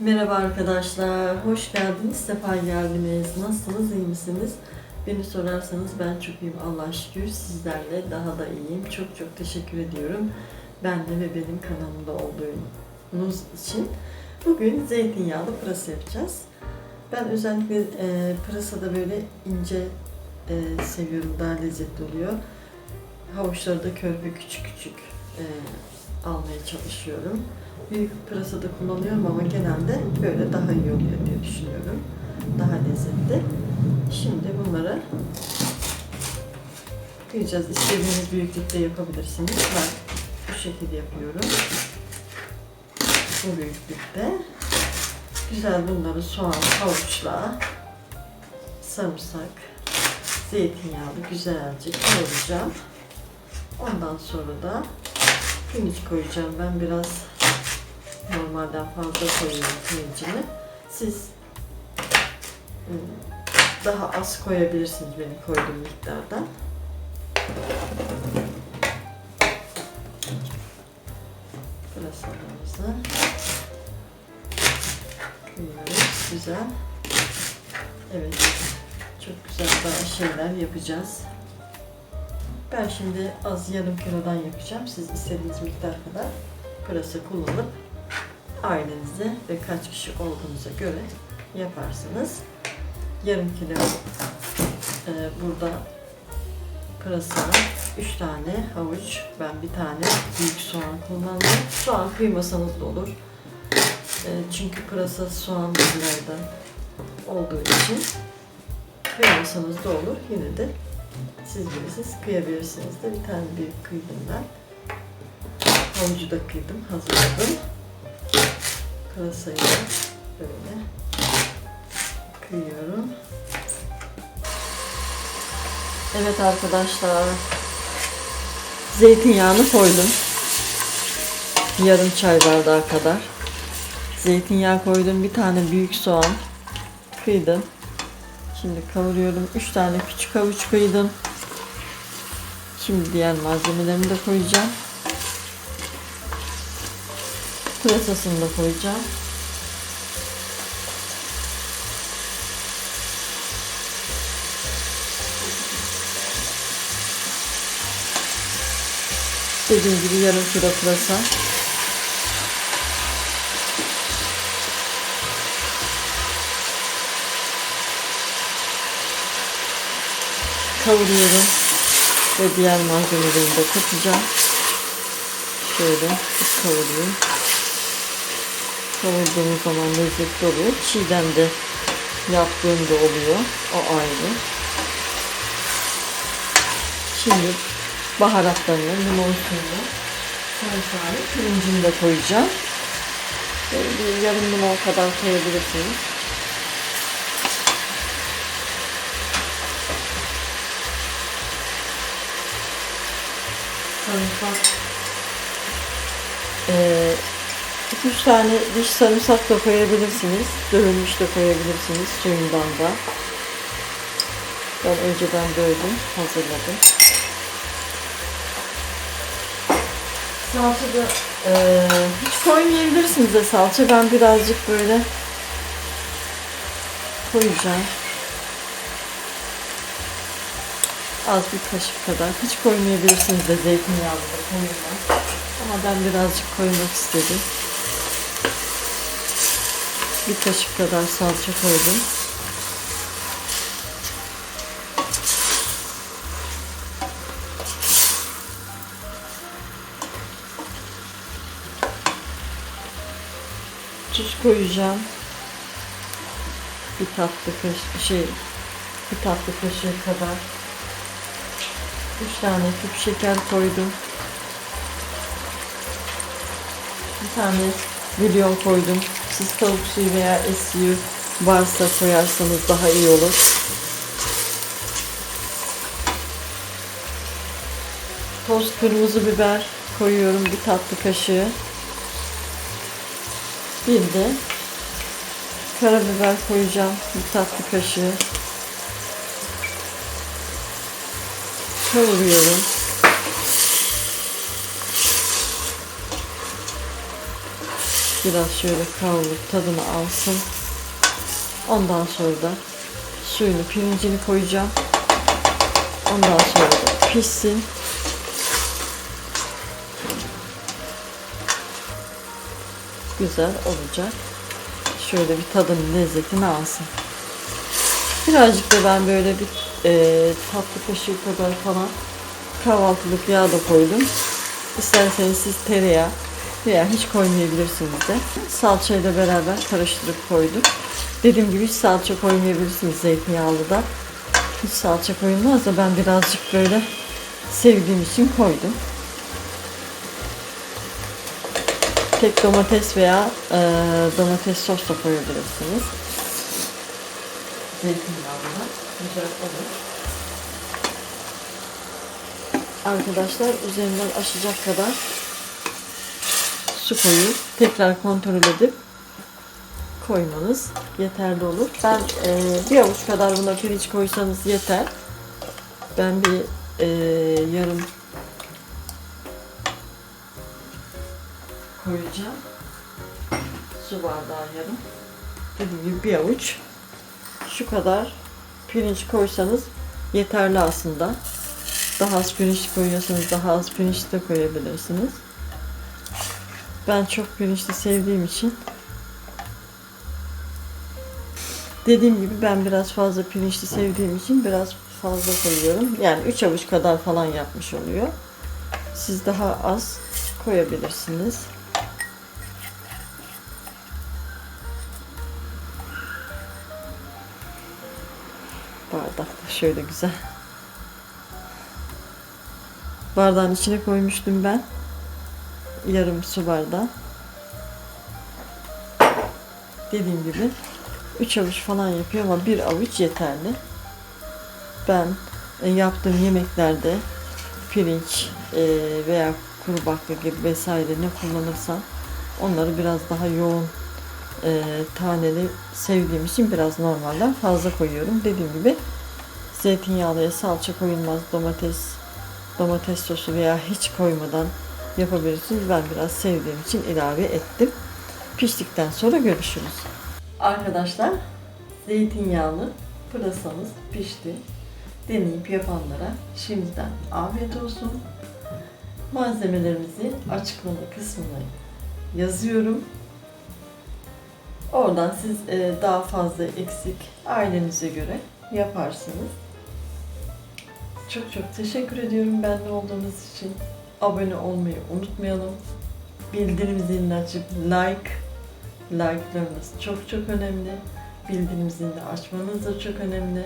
Merhaba arkadaşlar, hoş geldiniz, sefa geldiniz. Nasılsınız, iyi misiniz? Beni sorarsanız ben çok iyiyim Allah'a şükür. Sizlerle daha da iyiyim. Çok çok teşekkür ediyorum. Ben de ve benim kanalımda olduğunuz için. Bugün zeytinyağlı pırasa yapacağız. Ben özellikle e, pırasada böyle ince e, seviyorum, daha lezzetli oluyor. Havuçları da körpe küçük küçük e, almaya çalışıyorum. Büyük pırasa da kullanıyorum ama genelde böyle daha iyi oluyor diye düşünüyorum. Daha lezzetli. Şimdi bunları kıyacağız. İstediğiniz büyüklükte yapabilirsiniz. Ben bu şekilde yapıyorum. Bu büyüklükte. Güzel bunları soğan, havuçla, sarımsak, zeytinyağlı güzelce kavuracağım. Ondan sonra da pirinç koyacağım. Ben biraz normalden fazla koyuyorum pirincini. Siz ım, daha az koyabilirsiniz benim koyduğum miktardan. Pırasalarımızı kıyıyoruz. Güzel. Evet. Çok güzel daha şeyler yapacağız. Ben şimdi az yarım kilodan yapacağım. Siz istediğiniz miktar kadar pırasa kullanıp ailenize ve kaç kişi olduğunuza göre yaparsınız. Yarım kilo e, burada pırasa, 3 tane havuç, ben bir tane büyük soğan kullandım. Soğan kıymasanız da olur. E, çünkü pırasa soğan dizilerden olduğu için kıymasanız da olur. Yine de siz bilirsiniz kıyabilirsiniz de bir tane büyük kıydım ben. Havucu da kıydım, hazırladım. Pırasayı böyle kıyıyorum. Evet arkadaşlar. Zeytinyağını koydum. Yarım çay bardağı kadar. Zeytinyağı koydum. Bir tane büyük soğan kıydım. Şimdi kavuruyorum. 3 tane küçük havuç kıydım. Şimdi diğer malzemelerimi de koyacağım. Pırasasını da koyacağım. Dediğim gibi yarım kilo pırasa. Kavuruyorum ve diğer malzemelerimi de katacağım. Şöyle bir Kavurduğumuz zaman lezzetli oluyor. Çiğden de yaptığım da oluyor. O ayrı. Şimdi baharatlarını, limon suyunu, sarımsağını, pirincini de koyacağım. Böyle bir yarım limon kadar koyabilirsiniz. Sarımsak. Ee, 2-3 tane diş sarımsak da koyabilirsiniz. Dövülmüş de koyabilirsiniz suyundan da. Ben önceden dövdüm, hazırladım. Salça da eee, hiç koymayabilirsiniz de salça. Ben birazcık böyle koyacağım. Az bir kaşık kadar. Hiç koymayabilirsiniz de zeytinyağlı da koyulmaz. Ama ben birazcık koymak istedim. Bir kaşık kadar salça koydum. Tuz koyacağım. Bir tatlı kaşık şey bir tatlı kaşığı kadar. Üç tane küp şeker koydum. Bir tane bulyon koydum. Siz tavuk suyu veya et varsa koyarsanız daha iyi olur. Toz kırmızı biber koyuyorum bir tatlı kaşığı. Bir de karabiber koyacağım bir tatlı kaşığı. Kavuruyorum. Biraz şöyle kavrulup tadını alsın. Ondan sonra da suyunu, pirincini koyacağım. Ondan sonra da pişsin. Güzel olacak. Şöyle bir tadını, lezzetini alsın. Birazcık da ben böyle bir e, tatlı kaşığı kadar falan kahvaltılık yağ da koydum. İsterseniz siz tereyağı veya hiç koymayabilirsiniz de. Salçayla beraber karıştırıp koydum. Dediğim gibi hiç salça koymayabilirsiniz zeytinyağlı da. Hiç salça koyulmaz da ben birazcık böyle sevdiğim için koydum. Tek domates veya e, domates sos da koyabilirsiniz. Zeytinyağına güzel olur. Arkadaşlar üzerinden aşacak kadar su koyup tekrar kontrol edip koymanız yeterli olur. Ben e, bir avuç kadar buna pirinç koysanız yeter. Ben bir e, yarım koyacağım. Su bardağı yarım. Dediğim gibi bir avuç. Şu kadar pirinç koysanız yeterli aslında. Daha az pirinç koyuyorsanız daha az pirinç de koyabilirsiniz. Ben çok pirinçli sevdiğim için dediğim gibi ben biraz fazla pirinçli sevdiğim için biraz fazla koyuyorum. Yani 3 avuç kadar falan yapmış oluyor. Siz daha az koyabilirsiniz. Bardak da şöyle güzel. Bardağın içine koymuştum ben. Yarım su bardağı. Dediğim gibi 3 avuç falan yapıyor ama bir avuç yeterli. Ben e, yaptığım yemeklerde pirinç e, veya kuru baklava gibi vesaire ne kullanırsam onları biraz daha yoğun e, taneli sevdiğim için biraz normalden fazla koyuyorum. Dediğim gibi zeytinyağlıya salça koyulmaz, domates domates sosu veya hiç koymadan yapabilirsiniz. Ben biraz sevdiğim için ilave ettim. Piştikten sonra görüşürüz. Arkadaşlar zeytinyağlı pırasamız pişti. Deneyip yapanlara şimdiden afiyet olsun. Malzemelerimizi açıklama kısmına yazıyorum. Oradan siz e, daha fazla eksik ailenize göre yaparsınız. Çok çok teşekkür ediyorum benimle olduğunuz için. Abone olmayı unutmayalım. Bildirim zilini açıp like, like'larınız çok çok önemli. Bildirim zilini açmanız da çok önemli.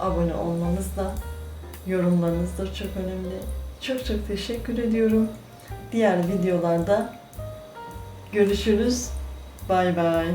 Abone olmanız da, yorumlarınız da çok önemli. Çok çok teşekkür ediyorum. Diğer videolarda görüşürüz. Bay bay.